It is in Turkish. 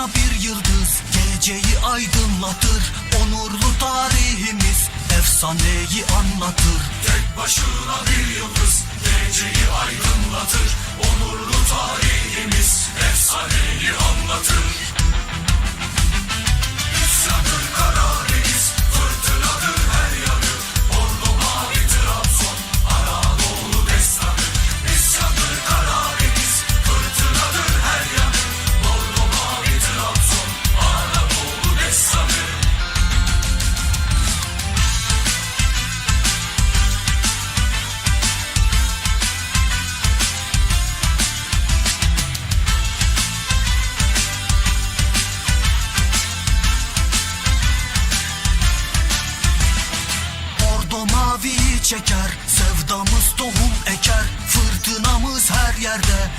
Sana bir yıldız geleceği aydınlatır. Onurlu tarihimiz efsaneyi anlatır. Tek başına bir yıldız. şeker Sevdamız tohum eker. Fırtınamız her yerde.